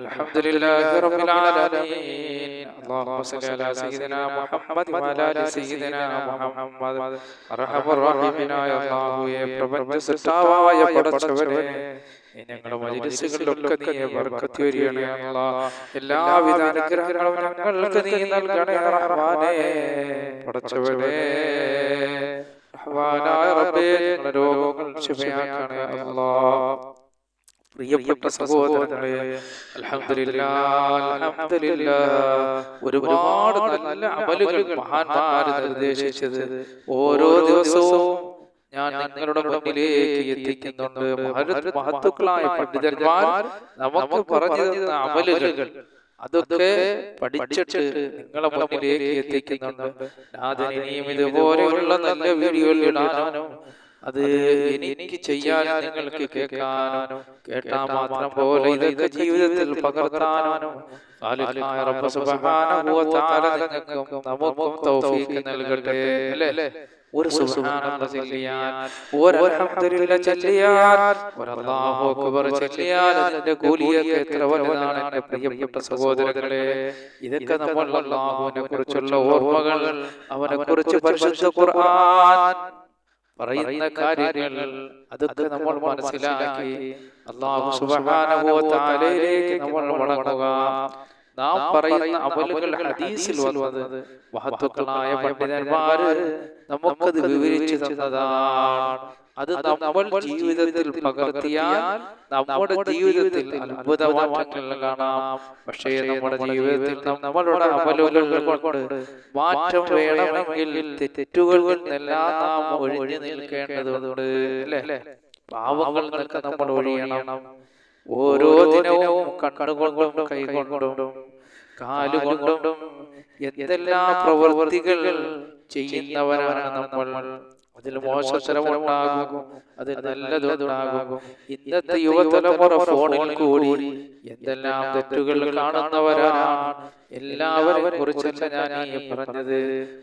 الحمد لله رب العالمين اللهم صل على سيدنا محمد وعلى ال سيدنا محمد അർഹമ റഹീമിനായ അല്ലാഹുവേ പ്രപഞ്ച സൃഷ്ടാവായ പടച്ചവനെ ഞങ്ങളുടെ മജിലിസുകളിലൊക്കെ നീ ബർക്കത്ത് വരികണേ അല്ലാ എല്ലാവിധ അനുഗ്രഹങ്ങളും ഞങ്ങൾക്ക് നീ നൽകണേ റഹ്മാനേ പടച്ചവനെ റഹ്മാനായ റബ്ബേ ഞങ്ങളുടെ രോഗങ്ങൾ ശിഫയാക്കണേ അല്ലാ പ്രിയപ്പെട്ട സഹോദരങ്ങളെ ഒരുപാട് നല്ല അമലുകൾ മഹാന്മാർ നിർദ്ദേശിച്ചത്. ഓരോ ദിവസവും ഞാൻ നിങ്ങളുടെ മുന്നിലേക്ക് എത്തിക്കുന്നുണ്ട്. മഹത് മഹത്തുക്കളായ പണ്ഡിതന്മാർ നമുക്ക് പറഞ്ഞു തന്ന അമലുകൾ അതൊക്കെ പഠിച്ചിട്ട് നിങ്ങളെ മുന്നിലേക്ക് എത്തിക്കുന്നുണ്ട്. ഇനിയും ഇതുപോലെയുള്ള നല്ല വീഡിയോകൾ ഇടാനും അത് എനിക്ക് ചെയ്യാൻ നിങ്ങൾക്ക് കേൾക്കാനോ കേട്ടാ മാത്രം പോലെ ഇതൊക്കെ ജീവിതത്തിൽ പകർത്താനോ നിങ്ങൾക്കും നമുക്കും തൗഫീഖ് നൽകട്ടെ അല്ലേ? ഒരു സുബ്ഹാനല്ലാഹ് ചൊല്ലിയാൽ ഒരു അൽഹംദുലില്ലാ ചൊല്ലിയാൽ ഒരു അല്ലാഹു അക്ബർ ചൊല്ലിയാൽ അതിന്റെ കൂലിയൊക്കെ എത്ര വലുതാണ് എന്റെ പ്രിയപ്പെട്ട സഹോദരങ്ങളെ? ഇതൊക്കെ നമ്മൾ അല്ലാഹുവിനെ കുറിച്ചുള്ള ഓർമ്മകൾ അവനെ കുറിച്ച് പരിശുദ്ധ ഖുർആൻ പറയുന്ന കാര്യങ്ങൾ അതൊക്കെ നമ്മൾ മനസ്സിലാക്കി അള്ളാഹു സുബ്ഹാനഹു തആലയിലേക്ക് നമ്മൾ മടങ്ങുക. നാം പറയുന്ന അമലുകൾ ഹദീസിൽ വന്നത് മഹത്വക്കളായ പണ്ഡിതന്മാര് നമുക്കത് വിവരിച്ചു തന്നതാണ്. അത് നമ്മൾ ജീവിതത്തിൽ പകർത്തിയാൽ നമ്മുടെ ജീവിതത്തിൽ അത്ഭുത മാറ്റങ്ങൾ കാണാം. പക്ഷേ നമ്മുടെ ജീവിതത്തിൽ നമ്മളുടെ അമലുകൾ കൊണ്ട് മാറ്റം വേണമെങ്കിൽ തെറ്റുകളിൽ നിന്നെല്ലാം നാം ഒഴിഞ്ഞു നിൽക്കേണ്ടതുണ്ട്. അല്ലേ? പാവങ്ങൾ നിൽക്കാൻ നമ്മൾ ഒഴിയണം. ഓരോ ദിനവും കണ്ണുകൊണ്ടും കൈകൊണ്ടും കാലുകൊണ്ടും എന്തെല്ലാം പ്രവർത്തികൾ ചെയ്യുന്നവരാണ് നമ്മൾ. അതിൽ മോശത്തരമുണ്ടാകും അതിൽ നല്ലതുണ്ടാകും. ഇന്നത്തെ യുവതലമുറ ഫോണിൽ കൂടി എന്തെല്ലാം തെറ്റുകൾ കാണുന്നവരാണ്. എല്ലാവരെ കുറിച്ചല്ല ഞാൻ ഈ പറഞ്ഞത്.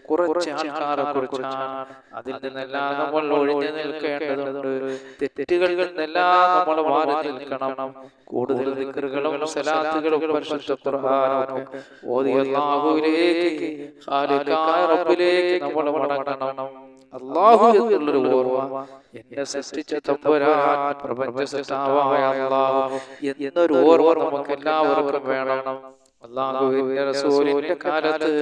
കുറച്ച് ആൾക്കാരെ കുറിച്ചാണ്. അതിൽ നിന്നെല്ലാം നമ്മൾ ഒഴിഞ്ഞു നിൽക്കേണ്ടതുണ്ട്. തെറ്റുകളിൽ നിന്നെല്ലാം നമ്മൾ മാറി നിൽക്കണം. കൂടുതൽ ദിക്കറുകളും സലാത്തുകളും പരിശുദ്ധ പ്രഹാരവും ഓതി റബ്ബിലേക്ക് നമ്മൾ മടങ്ങണം. അള്ളാഹു എന്നുള്ളൊരു ഓർമ്മ. എന്നെ സൃഷ്ടിച്ച തമ്പുരാൻ പ്രപഞ്ച സൃഷ്ടാവായ അള്ളാഹു എന്നൊരു ഓർമ്മ നമുക്ക് എല്ലാവർക്കും വേണം. അള്ളാഹുവിന്റെ റസൂലിന്റെ കാലത്ത്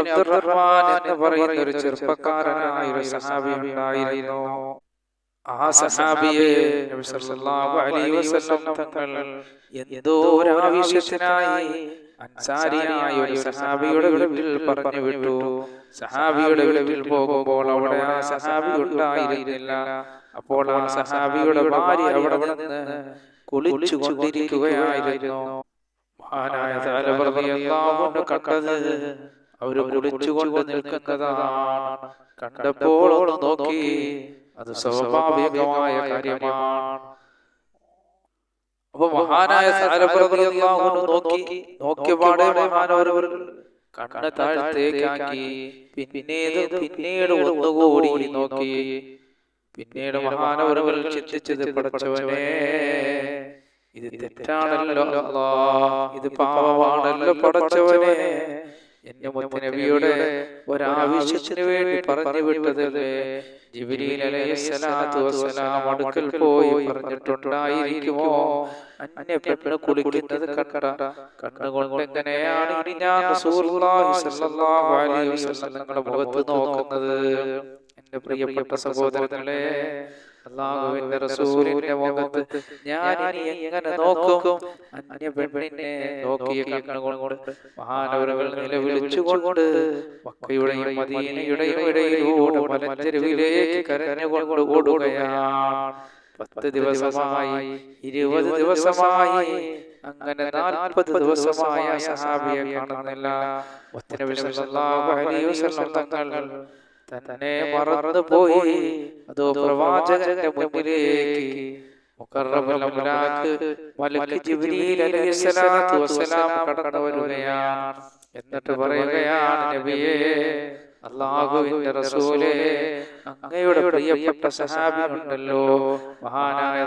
അബ്ദുറഹ്മാൻ എന്ന് പറയുന്ന ഒരു ചെറുപ്പക്കാരനായ ഒരു സഹാബി ഉണ്ടായിരുന്നു. ആ സഹാബിയെ തങ്ങൾ എന്തോ അൻസാരിയായ ഒരു സഹാബിയുടെ വീട്ടിൽ പറഞ്ഞു വിട്ടു. സഹാബിയുടെ വീട്ടിൽ പോകുമ്പോൾ അവിടെ ആ സഹാബി ഉണ്ടായിരുന്നില്ല. അപ്പോൾ ആ സഹാബിയുടെ ഭാര്യ അവിടെ നിന്ന് കുളിച്ചു കൊണ്ടിരിക്കുകയായിരുന്നു മഹാനായ താലപ്രതിയല്ലാവുണ്ട് കണ്ടത് അവർ കുളിച്ചുകൊണ്ട് നിൽക്കുന്നതാണ്. കണ്ടപ്പോൾ നോക്കി. അത് സ്വാഭാവികമായ കാര്യമാണ്. അപ്പൊ മഹാനായ നോക്കി നോക്കിയപാടെ മഹാനവരവർ കണ്ണ് താഴ്ത്തേക്കാക്കി പിന്നീട് പിന്നീട് ഒന്നുകൂടി നോക്കി പിന്നീട് മഹാനവരവർ ചിന്തിച്ചത് പഠിച്ചവനെ ഇത് തെറ്റാണല്ലോ ഇത് പാവമാണല്ലോ പടച്ചവനെ. എന്റെ മുത്തനബിയുടെ ഒരാവശ്യത്തിന് വേണ്ടി പറഞ്ഞു വിട്ടതല്ലേ അലൈഹിസ്സലാം അടുക്കൽ പോയി പറഞ്ഞിട്ടുണ്ടായിരിക്കുമോ? അന്നെ പെണ്ണ് കുളിക്കുന്നത് കണ്ട കണ്ണുകൊണ്ട് എങ്ങനെയാണ് ഞാൻ മുഖത്ത് നോക്കുന്നത് എന്റെ പ്രിയപ്പെട്ട സഹോദരങ്ങളെ അള്ളാഹുവിന്റെ റസൂലിന്റെ മുഖത്ത് ഞാൻ ഇനി എങ്ങനെ നോക്കും? അന്യ പെണ്ണിനെ നോക്കിയ കണ്ണുകൊണ്ട് മഹാനവരകൾ നിലവിളിച്ചുകൊണ്ട് മക്കയുടെയും മദീനയുടെയും ഇടയിലൂടെ മലഞ്ചെരുവിലേക്ക് കരഞ്ഞുകൊണ്ട് ഓടുകയാണ്. പത്ത് ദിവസമായി ഇരുപത് ദിവസമായി അങ്ങനെ നാൽപ്പത് ദിവസമായ സഹാബിയെ കാണുന്നില്ല. തങ്ങൾ തന്നെ മറന്നു പോയി. അതോ പ്രവാചകന്റെ മുന്നിലേക്ക് കടന്നു വരികയാണ് എന്നിട്ട് പറയുകയാണ് നബിയേ അള്ളാഹുവിന്റെ റസൂലേ അങ്ങയുടെ പ്രിയപ്പെട്ട സഹാബിയുണ്ടല്ലോ മഹാനായ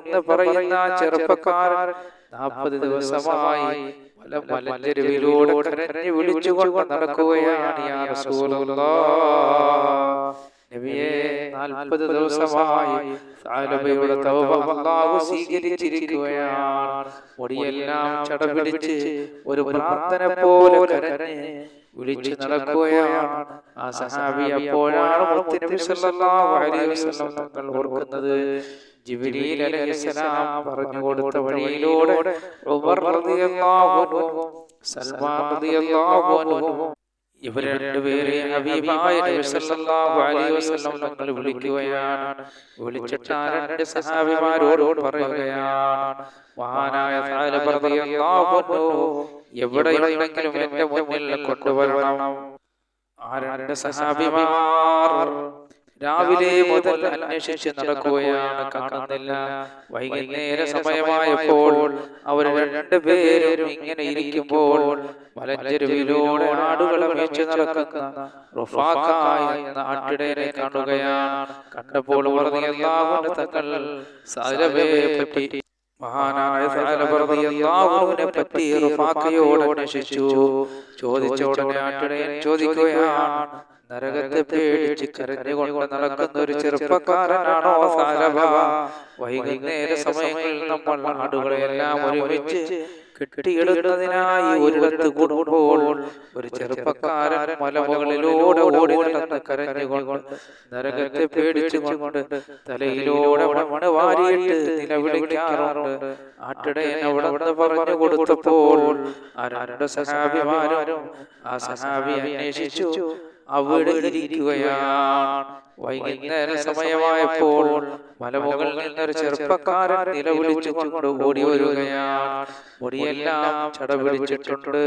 എന്ന് പറയുന്ന ചെറുപ്പക്കാരൻ നാൽപ്പത് ദിവസമായി പല മലഞ്ചെരുവിലൂടെ കരഞ്ഞു വിളിച്ചുകൊണ്ട് നടക്കുകയാണ് യാ നബിയെ നാൽപ്പത് ദിവസമായി സാലബയുടെ തൗബ അല്ലാഹു സ്വീകരിച്ചിരിക്കുകയാണ്. മുടിയെല്ലാം ചടപിടിച്ച് ഒരു പ്രാർത്ഥന പോലെ കരഞ്ഞ് വിളിച്ചു നടക്കുകയാണ്. ആ സഹാബി അപ്പോഴാണ് തങ്ങൾ ഓർക്കുന്നത്? ജിബ്രീൽ അലൈഹിസ്സലാം പറഞ്ഞു കൊടുത്ത വഴിയിലൂടെ ഉമർ റളിയല്ലാഹു അൻഹു സൽമാൻ റളിയല്ലാഹു അൻഹു ഇവർ രണ്ടുപേരെ ഹബീബായ നബി സല്ലല്ലാഹു അലൈഹി വസല്ലം തങ്ങൾ വിളിക്കുകയാണ്. വിളിച്ചിട്ട് ആ രണ്ട് സഹാബിമാരോട് പറയുകയാണ്. മഹാനായ സാലബ് റളിയല്ലാഹു അൻഹു എവിടെയുണ്ടെങ്കിലും എന്റെ മുന്നിൽ കൊണ്ടുവരണം. ആ രണ്ട് സഹാബിമാർ രാവിലെ മുതൽ അന്വേഷിച്ച് നടക്കുകയാണ് കാണുന്നില്ല. വൈകുന്നേര സമയമായപ്പോൾ അവർ രണ്ടുപേരും ഇങ്ങനെ ഇരിക്കുമ്പോൾ മലഞ്ചെരുവിലൂടെ ആടുകളെ മേച്ച് നടക്കുന്ന എന്ന ആട്ടിടയനെ കാണുകയാണ്. കണ്ടപ്പോൾ പറഞ്ഞ തങ്ങൾ സാലബയെ പറ്റി മഹാനായ സാലബർദിയല്ലാഹുവിനെ പറ്റി റുഫാക്കയോട് അന്വേഷിച്ചു. ചോദിച്ച ഉടനെ ആട്ടിടയൻ ചോദിക്കുകയാണ് നരകത്തെ പേടിച്ച് കരഞ്ഞുകൊണ്ട് നടക്കുന്ന ഒരു ചെറുപ്പക്കാരനാണോ സാരഭ? വൈകുന്നേര സമയങ്ങളിൽ നമ്മൾ ആടുകളെല്ലാം ഒരുമിച്ച് കെട്ടിയിടുന്നതിനായി ഒരിടത്ത് കൂടുമ്പോൾ ഒരു ചെറുപ്പക്കാരൻ മലമുകളിലൂടെ ഓടി നടന്ന് കരഞ്ഞുകൊണ്ട് നരകത്തെ പേടിച്ചുകൊണ്ട് തലയിലൂടെ മണ്ണ് വാരിയിട്ട് നിലവിളിക്കാറുണ്ട്. ആട്ടിടയൻ അവിടെ പറഞ്ഞു കൊടുത്തപ്പോൾ ആ രണ്ട് സഹാബിമാരും ആ സഹാബി അന്വേഷിച്ചു. അവിടെ ഇരിക്കുകയാണ്. വൈകുന്നേര സമയമായപ്പോൾ മലമുകളിൽ നിന്നൊരു ചെറുപ്പക്കാരൻ നിലവിളിച്ചുകൊണ്ട് ഓടി വരികയാണ്. മുടിയെല്ലാം ചടപിടിച്ചിട്ടുണ്ട്.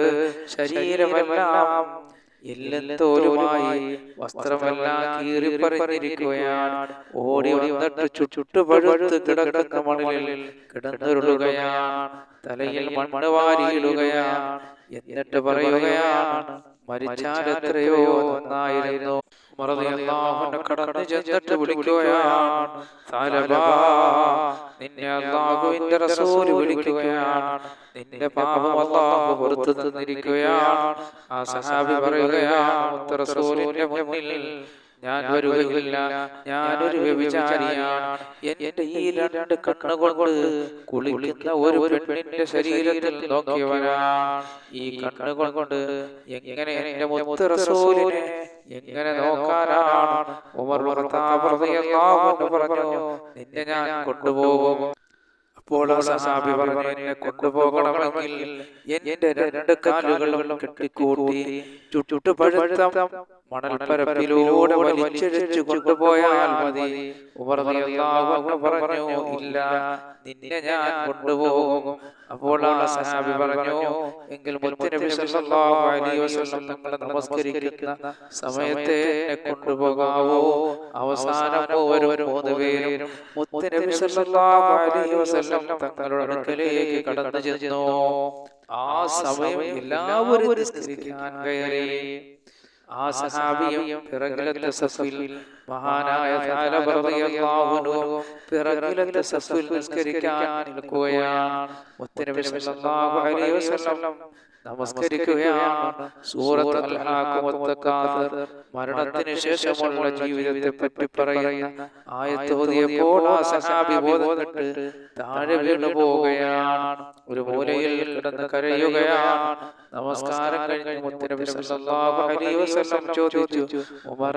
ശരീരമെല്ലാം എല്ലെന്തോരുമായി വസ്ത്രമെല്ലാം കീറിപ്പറഞ്ഞിരിക്കുകയാണ്. ഓടി വന്നിട്ട് ചുറ്റുപഴുത്ത് കിടക്കുന്ന മണലിൽ കിടന്നുരുളുകയാണ്. തലയിൽ മണ്ണ് വാരിയിടുകയാണ്. എന്നിട്ട് പറയുകയാണ് മരിച്ചാൽ എത്രയോ മറന്നിയല്ലാഹുവിനെ കടന്നു ചെന്നിട്ട് വിളിക്കുകയാണ് സാലബാ നിന്നെ റസൂൽ വിളിക്കുകയാണ് നിന്റെ പാപം അല്ലാഹു പുറത്തു തന്നിരിക്കുകയാണ്. ആ സഹാബി പറയുകയാണ് റസൂലിന്റെ മുന്നിൽ ഞാൻ വരുകയില്ല. ഞാനൊരു വ്യഭിചാരിയാണ്. എന്റെ ഈ രണ്ട് കണ്ണുകൊണ്ട് കുളിക്കുന്ന ഒരു പെണ്ണിന്റെ ശരീരത്തിൽ നോക്കിയവനാണ് ഈ കണ്ണുകൾ കൊണ്ട് എങ്ങനെ എന്റെ മുത്ത് റസൂലിനെ എങ്ങനെ നോക്കാനാണ്? ഉമർ പറഞ്ഞു നിന്നെ ഞാൻ കൊണ്ടുപോകും. അപ്പോൾ സഹാബി പറഞ്ഞു എന്നെ കൊണ്ടുപോകണമെങ്കിൽ എന്റെ രണ്ട് കാലുകളും കെട്ടിക്കൂട്ടി ചുട്ടു പഴുത്ത മണൽപ്പരപ്പിലൂടെ വലിച്ചെടുത്തു കൊണ്ടുപോയാൽ മതി. പറഞ്ഞു ഇല്ല നിന്നെ ഞാൻ കൊണ്ടുപോകും. അപ്പോൾ ആ സഹാബി പറഞ്ഞു എങ്കിൽ നമസ്കരിക്കുന്ന സമയത്തെ കൊണ്ടുപോകാവോ. അവസാനം മൂവരും മൂന്ന് പേരും മുത്തുനബി സല്ലല്ലാഹു അലൈഹി വസല്ലം തങ്ങളുടെ അടുക്കലേക്ക് കടന്നു ചെന്നു. ആ സമയം എല്ലാവരും നിസ്കരിക്കാൻ കയറി. ആ സഹാബിയും പിറകിലത്തെ സഫിൽ മഹാനായ പിറകിലത്തെ സഫിൽ നിസ്കരിക്കാൻ നിൽക്കുകയാണ് നമസ്കരിക്കുകയാണ്. മരണത്തിന് ശേഷമുള്ള ജീവിതത്തെ പറ്റി പറയുന്ന ആ സഹാബി പോവുകയാണ്. ഒരു മൂലയിൽ കിടന്ന് കരയുകയാണ്. നമസ്കാരം കഴിഞ്ഞ് മുത്തനബി അലൈഹി വസല്ലം ചോദിച്ചു ഉമർ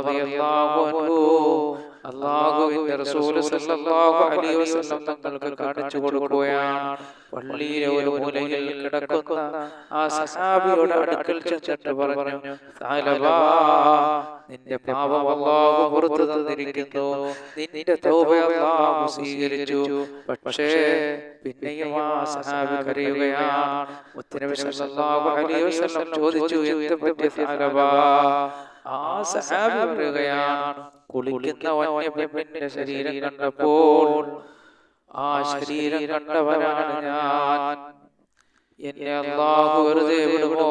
റളിയല്ലാഹു അൻഹു. അല്ലാഹുവിന്റെ റസൂൽ സല്ലല്ലാഹു അലൈഹി വസല്ലം തങ്ങൾക്ക് കാണിച്ചു കൊടുക്കുകയാണ്. പള്ളിയിലെ ഒരു മൂലയിൽ കിടക്കുന്ന ആ സഹാബിയുടെ അടുക്കൽ ചെന്നിട്ട് പറഞ്ഞു നിന്റെ പാപം അല്ലാഹു പുറത്തു തന്നിരിക്കുന്നു. നിന്റെ തൗബ അല്ലാഹു സ്വീകരിച്ചു. പക്ഷേ പിന്നെയും ആ സഹാബി കരയുകയാണ്. ചോദിച്ചു എന്ത് പറ്റിയ ആ സഹാബി പറയുകയാണ് കുളിക്കുന്ന വന്യപ്പെണ്ണിന്റെ ശരീരം കണ്ടപ്പോൾ ആ ശരീരം കണ്ടവനാണ് ഞാൻ. എന്നെ അള്ളാഹു വെറുതെ വിടുമോ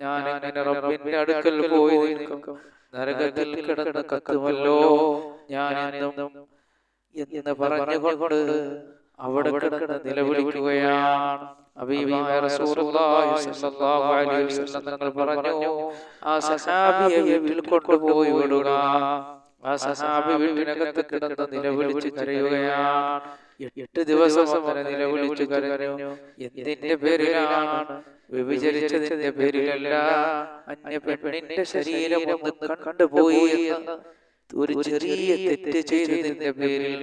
ഞാൻ എങ്ങനെ റബ്ബിന്റെ അടുക്കൽ പോയി നിൽക്കും. നരകത്തിൽ കിടന്ന് കത്തുമല്ലോ. ഞാൻ എന്നും എന്ന് പറഞ്ഞുകൊണ്ട് അവിടെ കിടന്ന് നിലവിളിക്കുകയാണ്. തങ്ങൾ പറഞ്ഞു ആ സഹാബിയെ വീട്ടിൽ കൊണ്ടുപോയി വിടുക. ആ സഹാബി വീട്ടിനകത്ത് കിടന്ന് നിലവിളിച്ച് കരയുകയാണ്. എട്ട് ദിവസം അങ്ങനെ നിലവിളിച്ചു കരഞ്ഞു. എന്തിന്റെ പേരിലാണ്? വ്യഭിചരിച്ചതിന്റെ പേരിലല്ല. അന്യ പെണ്ണിന്റെ ശരീരം ഒന്ന് കണ്ടുപോയി എന്ന് ഒരു ചെറിയ തെറ്റ് ചെയ്തതിന്റെ പേരിൽ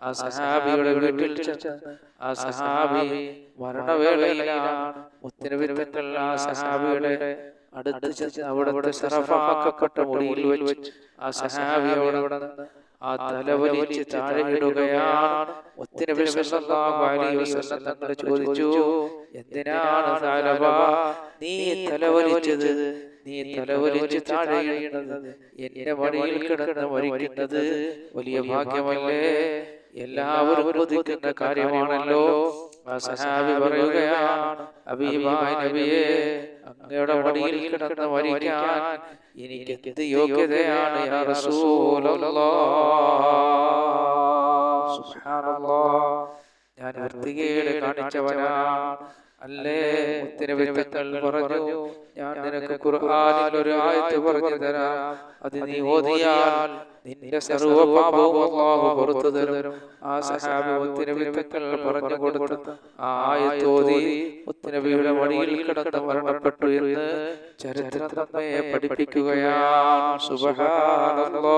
ആ സഹാബിയുടെ വീട്ടിൽ ആ സഹാബി മരണവേളയിലാണ് മുത്തനബി തങ്ങൾ ആ സഹാബിയുടെ അടുത്ത് ചെന്ന് അവിടുത്തെ മുറിയിൽ വെച്ച് ആ സഹാബിയോട് ആ തലവലിച്ച് താഴെ ഇടുകയാണ്. മുത്തനബി സല്ലല്ലാഹു അലൈഹി വസല്ലം തങ്ങൾ ചോദിച്ചു എന്തിനാണ് നീ തലവലിച്ചത് നീ തലവലിച്ച് താഴെയിടുന്നത് എന്റെ വഴിയിൽ കിടന്ന് മരിക്കുന്നത് വലിയ ഭാഗ്യമല്ലേ? എല്ലാവരും ഒതുക്കുന്ന കാര്യമാണല്ലോ. സഹാബി പറയുകയാണ് അബീബായ നബിയെ അങ്ങയുടെ വടിയിൽ കിടന്ന് മരിക്കാൻ എനിക്ക് എന്ത് യോഗ്യതയാണ് യാ റസൂലല്ലാഹ് സുബ്ഹാനല്ലാഹ് ഞാൻ വൃത്തികേട് കാണിച്ചവനാണ്. അല്ലേ? മുത്തരവിത്തങ്ങൾ പറഞ്ഞു ഞാൻ നിനക്ക് ഖുർആനിൽ ഒരു ആയത്ത് പറഞ്ഞു തരാം. അത് നീ ഓതിയാൽ നിന്റെ സർവ പാപവും അല്ലാഹു പുറത്തു തരും. ആ സഹാബി മുത്തരവിത്തങ്ങൾ പറഞ്ഞു കൊടുത്തു. ആ ആയത്ത് ഓതി മുത്തനബിയുടെ വഴിയിൽ കിടന്ന് മരണപ്പെട്ടു എന്ന് ചരിത്രം നമ്മെ പഠിപ്പിക്കുകയാണ്. സുബ്ഹാനല്ലാഹ്.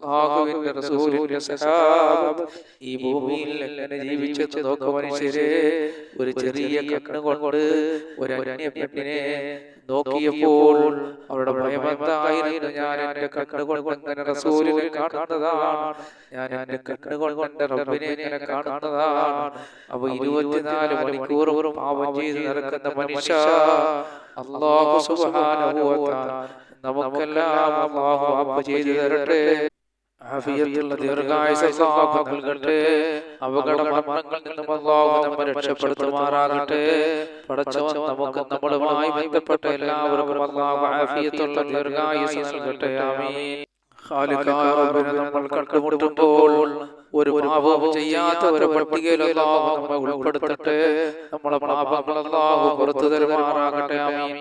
അള്ളാഹുവിന്റെ റസൂലിന്റെ സഹാബ് ഈ ഭൂമിയിൽ എങ്ങനെ ജീവിച്ചെന്ന് മനുഷ്യരെ ഒരു ചെറിയ കണ്ണ് കൊണ്ട് ഒരു അന്യപ്പെട്ടിനെ നോക്കിയപ്പോൾ അവരുടെ ഭയമെന്തായിരുന്നു ഞാൻ എന്റെ കണ്ണുകൊണ്ട് എങ്ങനെ റസൂലിനെ കാണുന്നതാണ്? ഞാൻ എന്റെ കണ്ണുകൊണ്ട് എന്റെ റബ്ബിനെ എങ്ങനെ കാണുന്നതാണ്? അവ ഇരുപത്തിനാല് മണിക്കൂറും പാപം ചെയ്ത് നടക്കുന്ന മനുഷ്യ അള്ളാഹു തആല നമുക്കെല്ലാം അള്ളാഹു അപ്പ ചെയ്തു തരട്ടെ. ആഫിയത്തുള്ള ദീർഘായുസ് അല്ലാഹു നൽകട്ടെ അപകട മരണങ്ങളിൽ നിന്നും അല്ലാഹു നമ്മെ രക്ഷപ്പെടുത്തുമാറാകട്ടെ. പടച്ചവൻ നമുക്ക് നമ്മളുമായി ബന്ധപ്പെട്ട എല്ലാവർക്കും അല്ലാഹു ആഫിയത്തുള്ള ദീർഘായുസ് നൽകട്ടെ. ആമീൻ. ഖാലിഖായ റബ്ബിനെ നമ്മൾ കണ്ടുമുട്ടുമ്പോൾ ഒരു പാപവും ചെയ്യാത്ത ഒരു പട്ടികയിൽ അല്ലാഹു നമ്മെ ഉൾപ്പെടുത്തട്ടെ. നമ്മളെ പാപങ്ങൾ അല്ലാഹു പുറത്തു തരുമാറാകട്ടെ. ആമീൻ.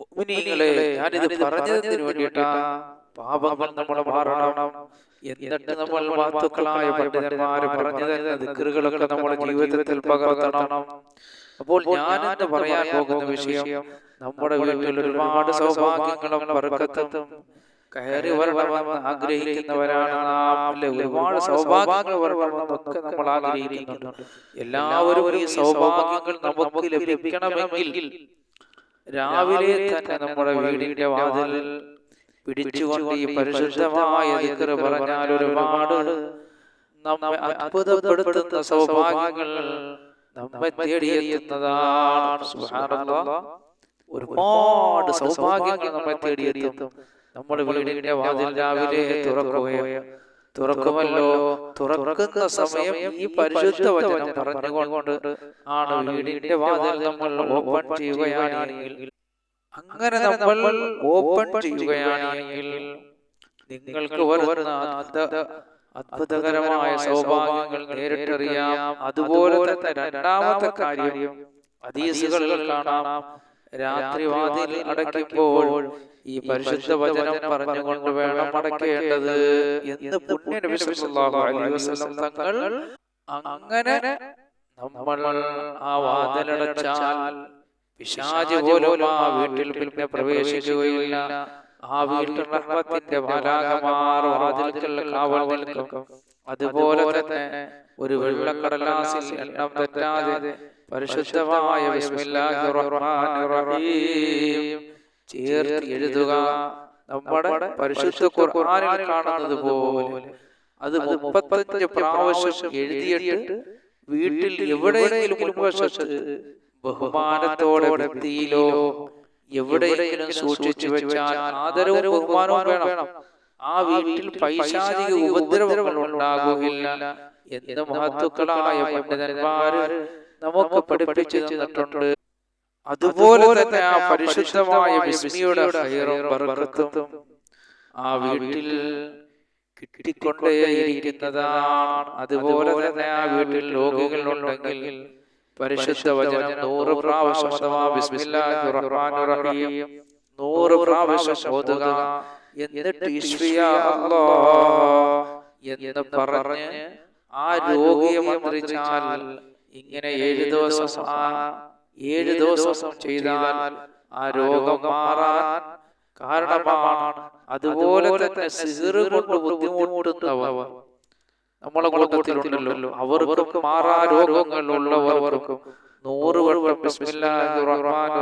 മുഅ്മിനീങ്ങളെ ഞാനിത് പറഞ്ഞതിന് വേണ്ടിയിട്ടാണ് പാപങ്ങൾ നമ്മൾ മാറണം. എന്നിട്ട് നമ്മൾ വാത്തുക്കളായ പണ്ഡിതന്മാര് പറഞ്ഞു തരുന്ന ദിക്കറുകളൊക്കെ നമ്മുടെ ജീവിതത്തിൽ പകർത്തണം. അപ്പോൾ ഞാൻ എന്ന് പറയാൻ പോകുന്ന വിഷയം നമ്മുടെ വീട്ടിൽ ഒരുപാട് സൗഭാഗ്യങ്ങളും വർക്കത്തും കയറി വരണമെന്ന് ആഗ്രഹിക്കുന്നവരാണ് നാം ഒരുപാട് സൗഭാഗ്യങ്ങൾ നമ്മൾ ആഗ്രഹിക്കുന്നുണ്ട്. എല്ലാവരും ഈ സൗഭാഗ്യങ്ങൾ നമുക്ക് ലഭിക്കണമെങ്കിൽ രാവിലെ തന്നെ നമ്മുടെ വീടിന്റെ വാതിൽ പിടിച്ചുകൊണ്ട് ഈ പരിശുദ്ധമായ ദിക്ർ പറഞ്ഞാൽ ഒരുപാട് നമ്മെ അത്ഭുതപ്പെടുത്തുന്ന സൗഭാഗ്യങ്ങൾ നമ്മെ തേടിയെത്തുന്നതാണ്. ഒരുപാട് സൗഭാഗ്യങ്ങൾ നമ്മെ തേടിയെത്തും. നമ്മൾ വീടിന്റെ വാതിൽ രാവിലെ തുറക്കുകയോ തുറക്കുമല്ലോ. തുറക്കുന്ന സമയം ഈ പരിശുദ്ധ വചനം പറഞ്ഞുകൊണ്ട് ആണ് വീടിന്റെ വാതിൽ നമ്മൾ ഓപ്പൺ ചെയ്യുകയാണെങ്കിൽ അങ്ങനെ നമ്മൾ ഓപ്പൺ ചെയ്യുകയാണെങ്കിൽ നിങ്ങൾക്ക് വരുന്ന അത്ഭുത- അത്ഭുതകരമായ സൗഭാഗ്യങ്ങൾ നേരിട്ടറിയാം. അതുപോലെ തന്നെ രണ്ടാമത്തെ കാര്യം ഹദീസുകളിൽ കാണാം. രാത്രി വാതിൽ അടയ്ക്കുമ്പോൾ ഈ പരിശുദ്ധ വചനം പറഞ്ഞുകൊണ്ട് വേണം അടയ്ക്കേണ്ടത് എന്ന് പുണ്യ നബി അലൈഹി വസല്ലം തങ്ങൾ അങ്ങനെ നമ്മൾ ആ വാതിലടച്ചാൽ പിശാച് പോലും ആ വീട്ടിൽ പിന്നെ പ്രവേശിക്കുകയില്ല. ആ വീട്ടിൽ റഹ്മത്തിന്റെ മാലാകമാർ വാതിൽക്കൽ കാവൽ നിൽക്കും. അതുപോലെ തന്നെ ഒരു വെള്ളക്കടലാസിൽ എണ്ണം തെറ്റാതെ പരിശുദ്ധമായ ചേർത്ത് എഴുതുക. നമ്മുടെ പരിശുദ്ധ ഖുർആനിൽ കാണുന്നത് പോലെ അത് മുപ്പത്തഞ്ച് പ്രാവശ്യം എഴുതിയിട്ട് വീട്ടിൽ എവിടെയെങ്കിലും മുൻവശത്ത് ബഹുമാനത്തോടെ വൃത്തിയിലോ എവിടെയെങ്കിലും സൂക്ഷിച്ചു വെച്ചാൽ ആദരവും ബഹുമാനവും വേണം. ആ വീട്ടിൽ പൈശാചിക ഉപദ്രവങ്ങൾ ഉണ്ടാകുകയില്ല. എന്ന് മഹത്തുക്കളായ പണ്ഡിതന്മാര് നമുക്ക് പഠിപ്പിച്ചു തന്നിട്ടുണ്ട്. അതുപോലെ തന്നെ ആ പരിശുദ്ധമായ വിസ്മിയുടെ ബർക്കത്തും ആ വീട്ടിൽ കിട്ടിക്കൊണ്ടേയിരിക്കുന്നതാണ്. അതുപോലെ തന്നെ ആ വീട്ടിൽ രോഗികൾ ഉണ്ടെങ്കിൽ പരിശുദ്ധ വചനം നൂറ് പ്രാവശ്യം അഥവാ ബിസ്മില്ലാഹിർ റഹ്മാനിർ റഹീം. നൂറ് പ്രാവശ്യം ഓതുക. എന്നിട്ട് ഈശ്വയ എന്ന് പറഞ്ഞ് ആ രോഗിയെ മന്ത്രിച്ചാൽ ഇങ്ങനെ ഏഴ് ദിവസം ആ ഏഴ് ദിവസം ചെയ്താൽ ആ രോഗം മാറാൻ കാരണമാണ് അതുപോലെ തന്നെ സിഹറ് കൊണ്ട് ബുദ്ധിമുട്ടുന്നവർ നമ്മളെ കൂട്ടത്തിലുണ്ടല്ലോ. അവർക്ക് മാറാ രോഗങ്ങൾ ഉള്ളവർക്കും നൂറ് വട്ടം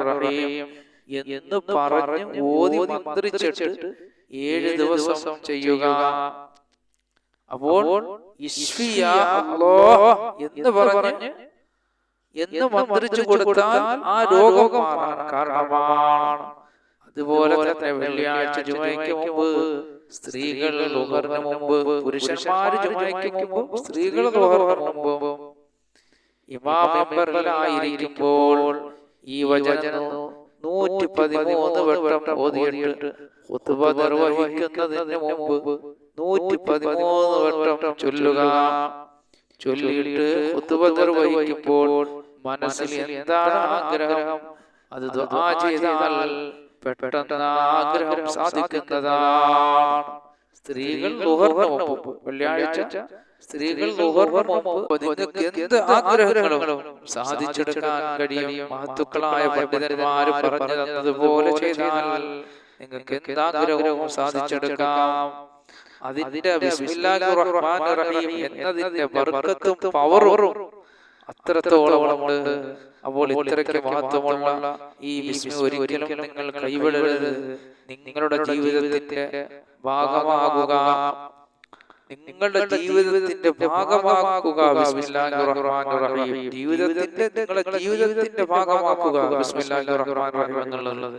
റഹീം എന്ന് പറഞ്ഞ് ഓതി മന്ത്രിച്ചിട്ട് ഏഴ് ദിവസം ചെയ്യുക. അപ്പോൾ എന്ന് പറഞ്ഞ് എന്ന് മന്ത്രിച്ചു കൊടുത്താൽ ആ രോഗം മാറാൻ കാരണമാണ്. അതുപോലെ തന്നെ വെള്ളിയാഴ്ച ജുമയ്ക്ക് മുമ്പ് സ്ത്രീകൾ ലുഹറിന് മുമ്പ് പുരുഷന്മാർ ജുമയ്ക്ക് മുമ്പ് സ്ത്രീകൾ ലുഹറിന് മുമ്പ് ഇമാം മെമ്പറിലായിരിക്കുമ്പോൾ ഈ വചനം നൂറ്റി പതിമൂന്ന് വട്ടം ഓതിയിട്ട് കുത്തുബ നിർവഹിക്കുന്നതിന് മുമ്പ് നൂറ്റി പതിമൂന്ന് വട്ടം ചൊല്ലുക. ചൊല്ലിയിട്ട് കുത്തുബ നിർവഹിക്കുമ്പോൾ മനസ്സിൽ എന്താണ് ആഗ്രഹം? അത് ചെയ്താൽ പെട്ടെന്ന് ആഗ്രഹം സാധിക്കുന്നതാണ്. സ്ത്രീകൾ വെള്ളിയാഴ്ച സ്ത്രീകൾ എന്ത് ആഗ്രഹങ്ങളും സാധിച്ചെടുക്കാൻ കഴിയും. മഹത്തുക്കളായ പണ്ഡിതന്മാർ പറഞ്ഞു തന്നതുപോലെ ചെയ്താൽ നിങ്ങൾക്ക് എന്താഗ്രഹവും സാധിച്ചെടുക്കാം. അതിന്റെ എന്നതിന്റെ ബർക്കത്തും പവറും അത്രത്തോളമുണ്ട്. അപ്പോൾ ഇത്രയ്ക്ക് മഹത്വമുള്ള ഈ വിസ്മി ഒരിക്കലും നിങ്ങൾ കൈവിടരുത്. നിങ്ങളുടെ ജീവിതത്തിന്റെ ഭാഗമാകുക. നിങ്ങളുടെ ജീവിതത്തിന്റെ ഭാഗമാക്കുക ജീവിതത്തിന്റെ നിങ്ങളുടെ ജീവിതത്തിന്റെ ഭാഗമാക്കുക എന്നുള്ളത്.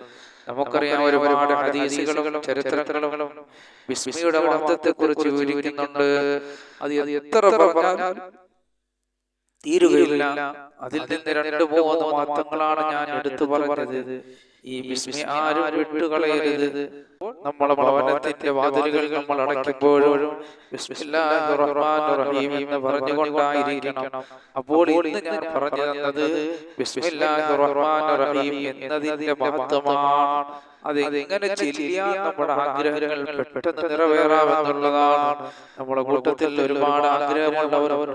നമുക്കറിയാം ഒരുപാട് ഹദീസുകളും ചരിത്രങ്ങളും വിസ്മിയുടെ മഹത്വത്തെ കുറിച്ച് വിവരിക്കുന്നുണ്ട്. അത് എത്ര പറഞ്ഞാൽ തീരുകയില്ല. അതിൽ നിന്ന് രണ്ട് മൂന്ന് മാത്രങ്ങളാണ് ഞാൻ എടുത്തു പറഞ്ഞത്. ഈ വിസ്മി ആരും വിട്ടുകളയരുത്. നമ്മളെ ഭവനത്തിന്റെ വാതിലുകൾ നമ്മൾ അടയ്ക്കുമ്പോഴും എന്ന് പറഞ്ഞുകൊണ്ടായിരിക്കണം. അപ്പോൾ ഇന്ന് ഞാൻ പറഞ്ഞു തന്നത് എന്നതിന്റെ മഹത്വമാണ്. അത് ചെല്ലിയാൽ നമ്മുടെ ആഗ്രഹങ്ങൾ പെട്ടെന്ന് നിറവേറാമെന്നുള്ളതാണ്. നമ്മുടെ കൂട്ടത്തിൽ ഒരുപാട് ആഗ്രഹമുള്ളവർ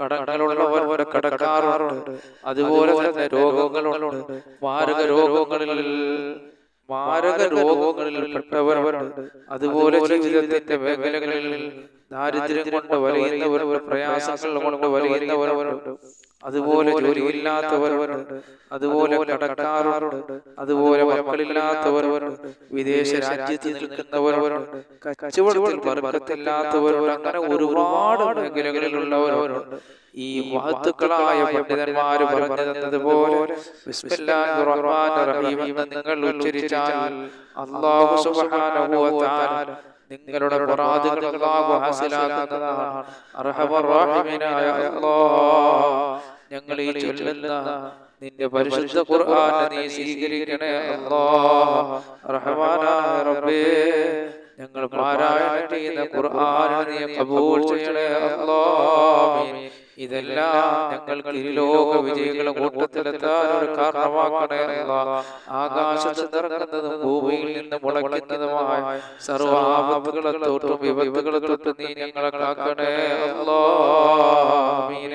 കടങ്ങളുള്ളവർ കടക്കാറുണ്ട്. അതുപോലെ തന്നെ രോഗങ്ങളുണ്ട്. മാരക രോഗങ്ങളിൽ മാരക രോഗങ്ങളിൽ പെട്ടവരുണ്ട്. അതുപോലെ ജീവിതത്തിന്റെ മേഖലകളിൽ ദാരിദ്ര്യം കൊണ്ട് വലയുന്നവരുണ്ട് പ്രയാസങ്ങൾ കൊണ്ട് വലയുന്നവരുണ്ട് അതുപോലെ ജോലിയില്ലാത്തവരുണ്ട്. അതുപോലെ കടക്കാറുണ്ട് അതുപോലെ മക്കളില്ലാത്തവരുണ്ട്. വിദേശ രാജ്യത്ത് നിൽക്കുന്നവരുണ്ട്. കച്ചവടത്തിൽ വർഗത്തില്ലാത്തവരുണ്ട്. അങ്ങനെ ഒരുപാട് മേഖലകളിലുള്ളവരുണ്ട്. ഈ മഹത്തുക്കളായ പണ്ഡിതന്മാർ പറഞ്ഞു തന്നതുപോലെ നിങ്ങൾ ഉച്ചരിച്ചാൽ അള്ളാഹു സുബ്ഹാനഹു വ തആല നിങ്ങളുടെ മുറാദുകൾ അല്ലാഹു ഹാസിലാക്കുന്നതാണ്. അർഹമർ റഹീമിനായ അല്ലാഹ് ഞങ്ങൾ ഈ ചൊല്ലുന്ന നിന്റെ പരിശുദ്ധ ഖുർആൻ നീ സ്വീകരിക്കണേ അല്ലാഹ് റഹ്മാനായ റബ്ബേ ഞങ്ങൾ പാരായണം ചെയ്യുന്ന ഖുർആൻ നീ കബൂൽ ചെയ്യണേ അല്ലാഹ് ഇതെല്ലാം ഞങ്ങൾക്ക് ഇരുലോക വിജയികളെ കൂട്ടത്തിലെത്താൻ ഒരു കാരണമാക്കണേ ആകാശത്ത് നിറങ്ങുന്നതും ഭൂമിയിൽ നിന്ന് മുളയ്ക്കുന്നതുമായ സർവാപത്തുകളെ തൊട്ടും വിപത്തുകളെ തൊട്ടും നീ ഞങ്ങളെ കാക്കണേ അല്ലാമീൻ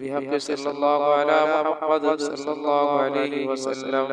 بحق صلى الله على محمد صلى الله عليه وسلم